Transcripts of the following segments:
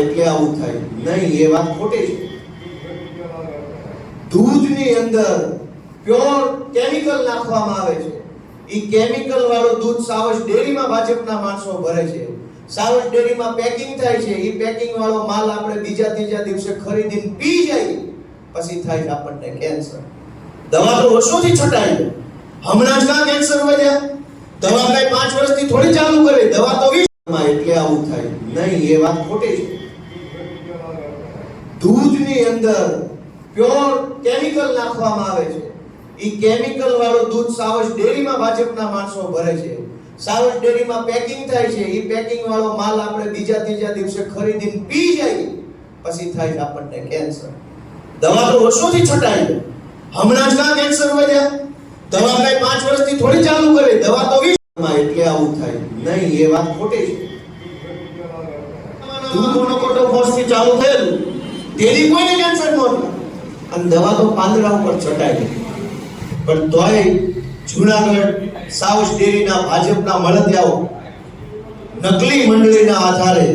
આવું થાય? નહીં, એ વાત ખોટી છે. દૂધની અંદર પ્યોર કેમિકલ નાખવામાં આવે છે. એ કેમિકલ વાળું દૂધ સાવજ ડેરીમાં ભાજપના માણસો ભરે છે. સાવજ ડેરીમાં પેકિંગ થાય છે. એ પેકિંગ વાળો માલ આપણે બીજા ત્રીજા દિવસે ખરીદીને પી જાય. પછી થાય છે આપણને કેન્સર દવા તો વર્ષોથી છટાય હમણાં જ ના કેન્સર વધ્યા. દવા કઈ પાંચ વર્ષથી થોડી ચાલુ કરે. દવા તો વીસ એટલે આવું થાય. નહીં, એ વાત ખોટી છે. દૂધની અંદર પ્યોર કેમિકલ નાખવામાં આવે છે. એ કેમિકલ વાળો દૂધ સાવજ ડેરીમાં ભાજપના માણસો ભરે છે. સાવજ ડેરીમાં પેકિંગ થાય છે. એ પેકિંગ વાળો માલ આપણે બીજા ત્રીજા દિવસે ખરીદીને પી જાય. પછી થાય છે આપણને કેન્સર દવા તો વર્ષોથી છટાય છે હમણાં જ ના કેન્સર વધ્યા. દવા કઈ પાંચ વર્ષથી થોડી ચાલુ કરી. દવા તો વીસ એટલે આવું થાય. નહીં, એ વાત ખોટી છે. દૂધ મોનોકોટોફોસથી ચાલુ થયેલું. તેની કોઈને કેન્સર નહોતું અને દવા તો પાંદડા ઉપર છટાઈ પણ તોય જુનાગઢ, સાઉથ ડેરીના ભાજપના મળતિયાઓ નકલી મંડળીના આધારે,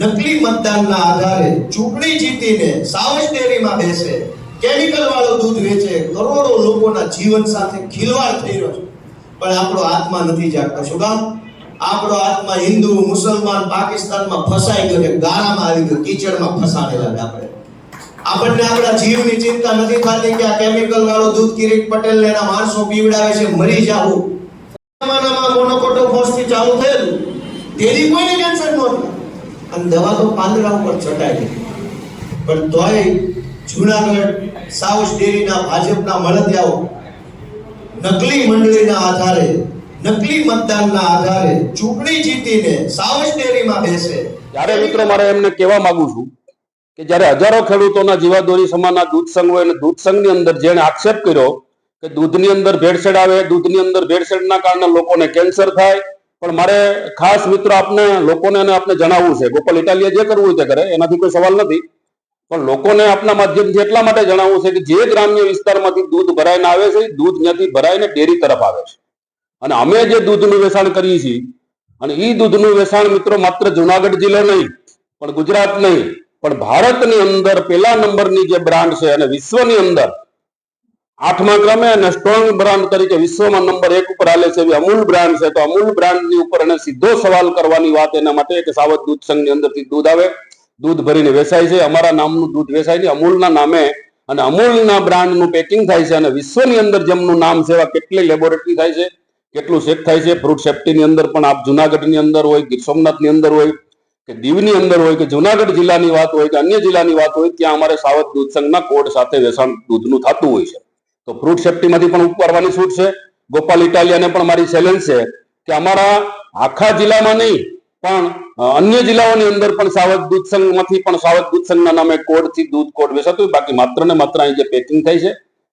નકલી મતદાનના આધારે ચૂંટણી જીતીને સાઉથ ડેરીમાં બેસે. કેમિકલ વાળું દૂધ વેચે, કરોડો લોકોના જીવન સાથે ખિલવાડ થઈ રહ્યો છે. પણ આપણો આત્મા નથી જાગતો, શું કામ? આપણો આત્મા હિન્દુ, મુસલમાન, પાકિસ્તાનમાં ફસાઈ ગયો છે ગાળામાં આવી ગયો, કીચડમાં ફસાડેલા આપણે. આપણને આપણા જીવની ચિંતા નથી થતી કે આ કેમિકલ વાળો દૂધ કિરીટ પટેલ ને એના માણસો પીવડાવે છે, મરી જાવું જમાનામાં મોનોકોટો થી ચાલુ થયેલું. તેની કોઈને કેન્સર નહોતું અને દવા તો પાંદડા ઉપર છટાઈ ગઈ પણ તોય જુનાગઢ, સાઉથ ડેરીના ભાજપના મળતિયાઓ નકલી મંડળીના આધારે, નકલી મતદાનના આધારે ચૂંટણી જીતીને સાઉથ ડેરીમાં બેસે. ત્યારે મિત્રો, મારે એમને કહેવા માંગુ છું કે જ્યારે હજારો ખેડૂતોના જીવાદોરી સમાના દૂધ સંઘ હોય અને દૂધ સંઘની અંદર જેણે આક્ષેપ કર્યો કે દૂધની અંદર ભેળસેળ આવે, દૂધની અંદર ભેળસેળના કારણે લોકોને કેન્સર થાય. પણ મારે ખાસ મિત્રો આપને, લોકોને અને આપને જણાવવું છે. ગોપાલ ઇટાલિયા જે કરવું હોય તે કરે, એનાથી કોઈ સવાલ નથી. પણ લોકોને આપના માધ્યમથી એટલા માટે જણાવવું છે કે જે ગ્રામ્ય વિસ્તારમાંથી દૂધ ભરાઈને આવે છે, દૂધ ત્યાંથી ભરાઈને ડેરી તરફ આવે છે. અને અમે જે દૂધનું વેચાણ કરીએ છીએ, અને એ દૂધનું વેચાણ મિત્રો માત્ર જુનાગઢ જિલ્લો નહીં, પણ ગુજરાત નહીં પણ ભારતની અંદર પેલા નંબરની જે બ્રાન્ડ છે અને વિશ્વની અંદર આઠમા ક્રમે અને સ્ટ્રોંગ બ્રાન્ડ તરીકે વિશ્વમાં નંબર એક ઉપર હાલે છે એવી અમૂલ બ્રાન્ડ છે. તો અમૂલ બ્રાન્ડની ઉપર એને સીધો સવાલ કરવાની વાત એના માટે કે સાવધ દૂધ સંઘની અંદરથી દૂધ આવે. દૂધ ભરીને વેચાય છે. અમારા નામનું દૂધ વેચાય છે અમૂલના નામે અને અમૂલના બ્રાન્ડનું પેકિંગ થાય છે અને વિશ્વની અંદર જેમનું નામ છે એવા કેટલી લેબોરેટરી થાય છે, કેટલું ચેક થાય છે. ફ્રૂટ સેફ્ટીની અંદર પણ આપ જુનાગઢની અંદર હોય, ગીર સોમનાથની અંદર હોય કે દીવની અંદર હોય કે જુનાગઢ જિલ્લાની વાત હોય કે અન્ય જિલ્લાની વાત હોય, ત્યાં અમારે સાવધ દૂધ સંઘના કોડ સાથે વેચાણ દૂધનું થતું હોય છે. તો ફ્રૂટ સેફ્ટીમાંથી પણ ઉપકારવાની છૂટ છે. ગોપાલ ઇટાલિયાને પણ મારી ચેલેન્જ છે કે અમારા આખા જિલ્લામાં નહીં, પણ અન્ય જિલ્લાઓની અંદર પણ સાવધ દૂધ સંઘમાંથી પણ સાવધ દૂધ સંઘના નામે કોડથી દૂધ કોડ વેચાતું બાકી માત્ર ને માત્ર અહીં જે પેકિંગ થાય છે